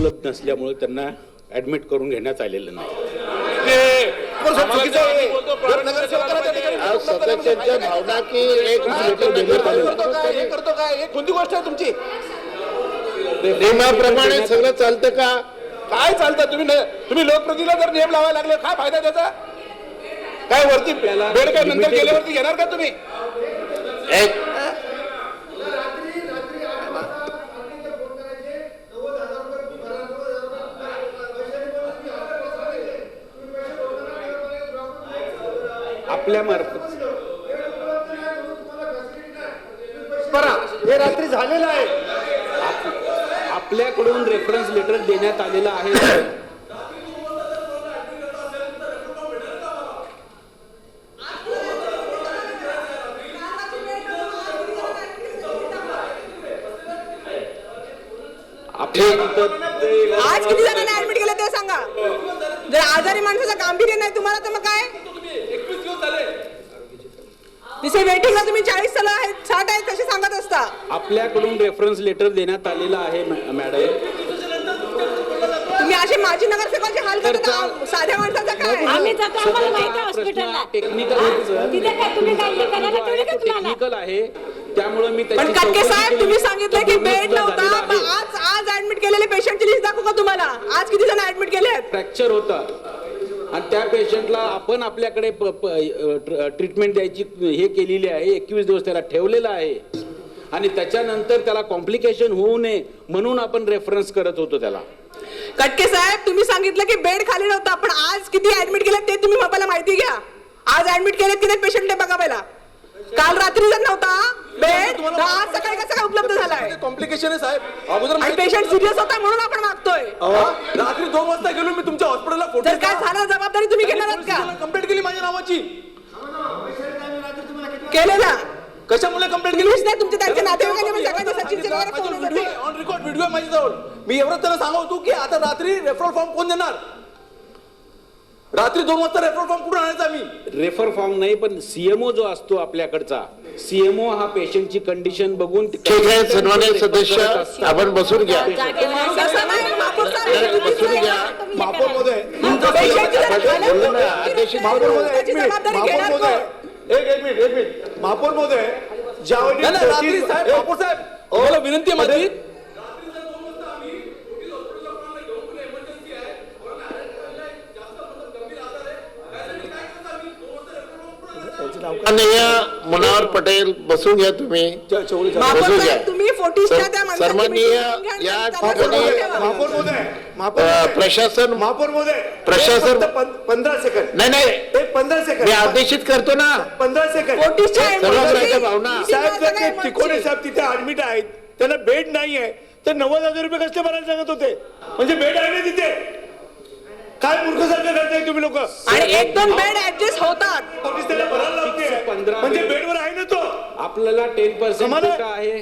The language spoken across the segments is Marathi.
उपलब्ध नसल्यामुळे त्यांना ऍडमिट करून घेण्यात आलेलं नाही. आज सदस्यांच्या भावना की एक लिटर देण्यात आलेलं करतो काय हे कोणती गोष्ट आहे तुमची? नियमाप्रमाणे सगळं चालतं का? काय चालतं? तुम्ही तुम्ही लोकप्रतिनिधीला जर नियम लावायला लागले काय फायदा त्याचा? काय वरती बेड काय नंतर गेल्यावरती घेणार का तुम्ही? एक आपल्या मार्फत. हे रात्री झालेलं आहे. आपल्याकडून रेफरन्स लेटर देण्यात आलेलं आहे. आज किती जणांना ऍडमिट केलं ते सांगा. जर आजारी माणसाचं गांभीर्य नाही तुम्हाला तर मग काय? जसे वेटिंगला तुम्ही चाळीस साल आहेत साठ आहेत तसे सांगत असता? आपल्याकडून रेफरन्स लेटर देण्यात आलेलं आहे मॅ- मॅडम तुम्ही असे माजी नगरसेवकाचे हाल करता साध्या माणसाचा काय? आम्ही जातो आम्हाला माहिती आहे हॉस्पिटलला तिथे काय तुम्ही काय हे करायला ठेवले का तुम्हाला? टेक्निकल आहे त्यामुळे मी त्याची पण कटके चौकशी साहेब. तुम्ही सांगितलं की बेड नव्हता झालेलं मग आहे. आज आज ऍडमिट केलेले पेशंटची लिस्ट दाखवू का तुम्हाला? आज किती जण ऍडमिट केले आहेत फ्रॅक्चर होता. आणि त्या पेशंटला आपण आपल्याकडे ट्रीटमेंट द्यायची हे केलेली आहे एकवीस दिवस त्याला ठेवलेलं आहे. आणि त्याच्यानंतर त्याला कॉम्प्लिकेशन होऊ नये म्हणून आपण रेफरन्स करत होतो त्याला. कटके साहेब तुम्ही सांगितलं की बेड खाली नव्हता पण आज किती ऍडमिट केले ते तुम्ही मला माहिती घ्या. आज ऍडमिट केलेत किती पेशंट बघा पहिला. काल रात्री जर नव्हता बेड आज सकाळी कसं काय उपलब्ध झालाय? कॉम्प्लिकेशन आहे साहेब. अगोदर पेशंट सिरियस होता. म्हणून आपण मागतोय? रात्री दोन वाजता गेलो मी तुमच्या हॉस्पिटलला काय झालं तुम्ही घेणार आहात का? कंप्लेंट केली माझ्या नावाची. केले ना. कशामुळे कंप्लेंट केली? नाही तुमचे त्यांचे नातेवाईकांनी पण Sachin phone. On record video आहे माझ्याजवळ. मी एवढं त्याला सांगतो की आता रात्री रेफरल फॉर्म कोण देणार? रात्री दोन वाजता रेफरल फॉर्म कुठून आणायचा मी? रेफर फॉर्म नाही पण सीएमओ जो असतो आपल्याकडचा सीएमओ हा पेशंटची कंडिशन बघून ठीक आहे सन्मान्य सदस्य आपण बसून घ्या. बसून घ्या महोदय महापौर महोदय. ज्यावेळी महापौर साहेब विनंती माझी? माननीय मुनावर पटेल बसून घ्या तुम्ही. बसून घ्या. सन्माननीय या ठिकाणी-. प्रशासन महापौर महोदय प्रशासन- पंधरा सेकंड नाही नाही. एक पंधरा सेकंड मी आदेशित करतो ना. पंधरा सेकंड emergency भावना. ते? तिकोडे साहेब तिथे ऍडमिट आहेत. त्यांना बेड नाही आहे तर नव्वद हजार रुपये कसले भरायला सांगत होते. म्हणजे बेड आहे ना तिथे. काय मूर्खसारखं करताय तुम्ही लोक? आणि एक दोन बेड ऍडजस्ट होतात त्याला भरायला लावते पंधरा म्हणजे बेडवर आहे ना तो? आपल्याला टेन पर्सेंट आम्हाला- कोटा आहे.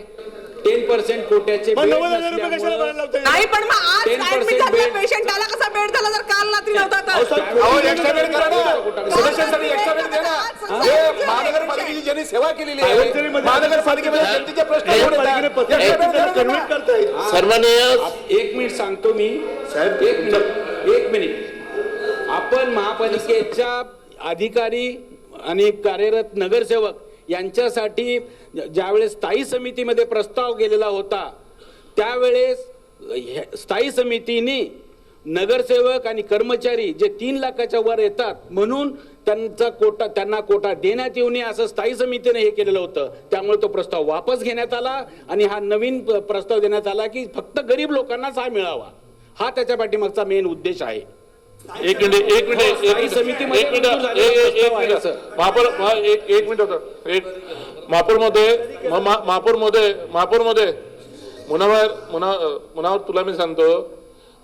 टेन पर्सेंट कोट्याचे मग bed नव्वद हजार रुपये कशाला नसल्यामुळं भरायला लावताय? नाही पण मग आज 10% ऍडमिट झालेला bed. पेशंट त्याला कसा बेड झाला जर काल रात्री नव्हता तर? अहो एक्स्ट्रा बेड करा ना. सदस्यांसाठी एक्स्ट्रा बेड द्या. ना आज आज महानगरपालिकेची ज्यांनी सेवा केलेली आहे महानगरपालिकेमध्ये जनतेचे प्रश्न एक- सोडवतात. Extra bed द्या ना त्यांना. सन्माननीय आप- एक मिनिट सांगतो मी. साहेब एक मिनिट एक मिनिट. आपण महापालिकेच्या अधिकारी आणि कार्यरत नगरसेवक यांच्यासाठी ज्यावेळेस स्थायी समितीमध्ये प्रस्ताव गेलेला होता त्यावेळेस हे- स्थायी समितीने नगरसेवक आणि कर्मचारी जे तीन लाखाच्या वर येतात म्हणून त्यांचा कोटा त्यांना कोटा देण्यात येऊ नये असं स्थायी समितीने हे केलेलं होतं. त्यामुळे तो प्रस्ताव वापस घेण्यात आला आणि हा नवीन प्रस्ताव देण्यात आला की फक्त गरीब लोकांनाच हा मिळावा. हा त्याच्या पाठीमागचा मेन उद्देश आहे. एक मिनिट एक मिनिट एक मिनिट. समितीमध्ये एक मिनिट एक- मिनिट. महापौर महा- एक एक मिनिट होतं एक महापौरमध्ये महापौरमध्ये महापौरमध्ये मुनावर मुना मुनावर तुला मी सांगतो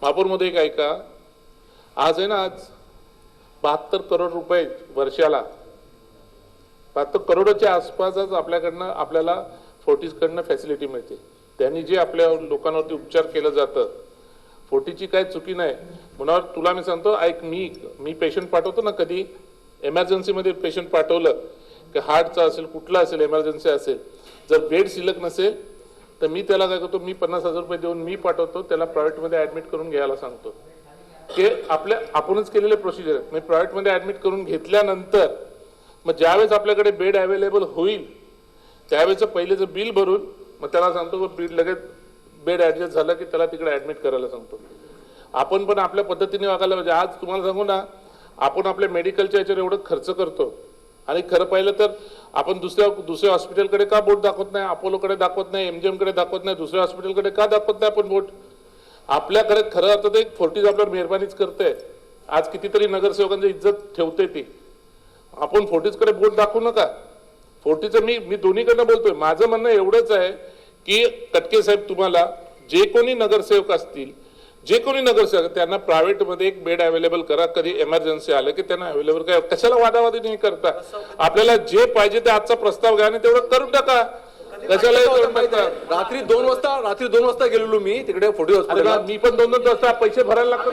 महापौरमध्ये एक ऐका. आज आहे ना आज बहात्तर करोड रुपये वर्षाला. बहात्तर करोडच्या आसपासच आपल्याकडनं आपल्याला फोर्टीजकडनं फॅसिलिटी मिळते. त्यांनी जे आपल्या लोकांवरती उपचार केलं जातं फोर्टीची काय चुकी नाही. म्हणून तुला मी सांगतो ऐक मी मी पेशंट पाठवतो ना कधी एमर्जन्सीमध्ये पेशंट पाठवलं की हार्टचा असेल कुठला असेल एमर्जन्सी असेल जर बेड शिल्लक नसेल तर मी त्याला काय करतो मी पन्नास हजार रुपये देऊन मी पाठवतो त्याला प्रायव्हेटमध्ये ऍडमिट करून घ्यायला सांगतो. की आपल्या आपणच केलेले प्रोसिजर आहेत. म्हणजे प्रायव्हेटमध्ये ऍडमिट करून घेतल्यानंतर मग ज्यावेळेस आपल्याकडे बेड अवेलेबल होईल त्यावेळेचं पहिलेचं बिल भरून मग त्याला सांगतो की बिल लगेच बेड ऍडजस्ट झालं की त्याला तिकडे ऍडमिट करायला सांगतो. आपण पण आपल्या पद्धतीने वागायला पाहिजे. आज तुम्हाला सांगू ना आपण आपल्या मेडिकलच्या याच्यावर एवढं खर्च करतो. आणि खरं पाहिलं तर आपण दुसऱ्या दुसऱ्या हॉस्पिटलकडे का बोट दाखवत नाही? अपोलोकडे दाखवत नाही एमजीएमकडे दाखवत नाही दुसऱ्या हॉस्पिटलकडे का दाखवत नाही आपण बोट? आपल्याकडे खरं अर्थात एक फोर्टीज आपल्यावर मेहरबानीच करते आज कितीतरी नगरसेवकांची इज्जत ठेवते ती. आपण फोर्टीजकडे बोट दाखवू नका. फोर्टीचं मी मी दोन्हीकडनं बोलतोय. माझं म्हणणं एवढंच आहे की कटके साहेब तुम्हाला जे कोणी नगरसेवक असतील जे कोणी नगरसेवक त्यांना प्रायव्हेटमध्ये एक बेड अवेलेबल करा. कधी इमर्जन्सी आलं की त्यांना अवेलेबल करा. कशाला वादावादी नाही करता? आपल्याला जे पाहिजे ते आजचा प्रस्ताव घ्या आणि तेवढं करून टाका. कशाला रात्री दोन वाजता रात्री दोन वाजता गेलेलो मी तिकडे बा, मी पण दोन दोन वाजता पैसे भरायला लागतात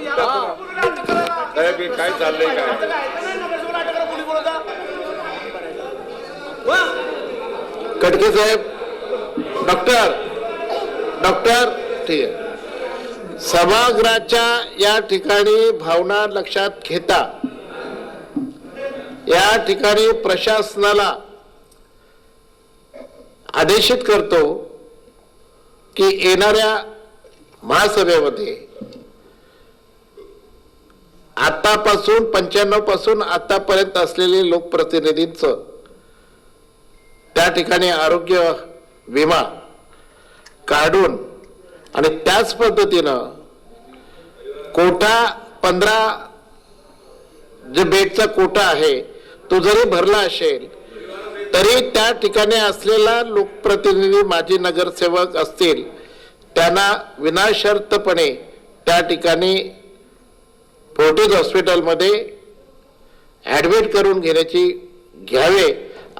काय चाललंय काय? कटके साहेब डॉक्टर डॉक्टर ठीक आहे. सभागृहाच्या या ठिकाणी भावना लक्षात घेता या ठिकाणी प्रशासनाला आदेशित करतो की येणाऱ्या महासभेमध्ये आतापासून पंच्याण्णवपासून आतापर्यंत असलेले लोकप्रतिनिधींचं त्या ठिकाणी आरोग्य विमा काढून आणि त्याच पद्धतीनं कोटा पंधरा जे बेडचा कोटा आहे तो जरी भरला असेल तरी त्या ठिकाणी असलेला लोकप्रतिनिधी माजी नगरसेवक असतील त्यांना विनाशर्तपणे त्या ठिकाणी फोर्टीज हॉस्पिटलमध्ये ॲडमिट करून घेण्याची घ्यावे.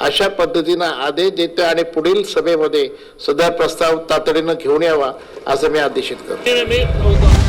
अशा पद्धतीनं आदेश देतो आणि पुढील सभेमध्ये सदर प्रस्ताव तातडीनं घेऊन यावा असं मी आदेशित करतो.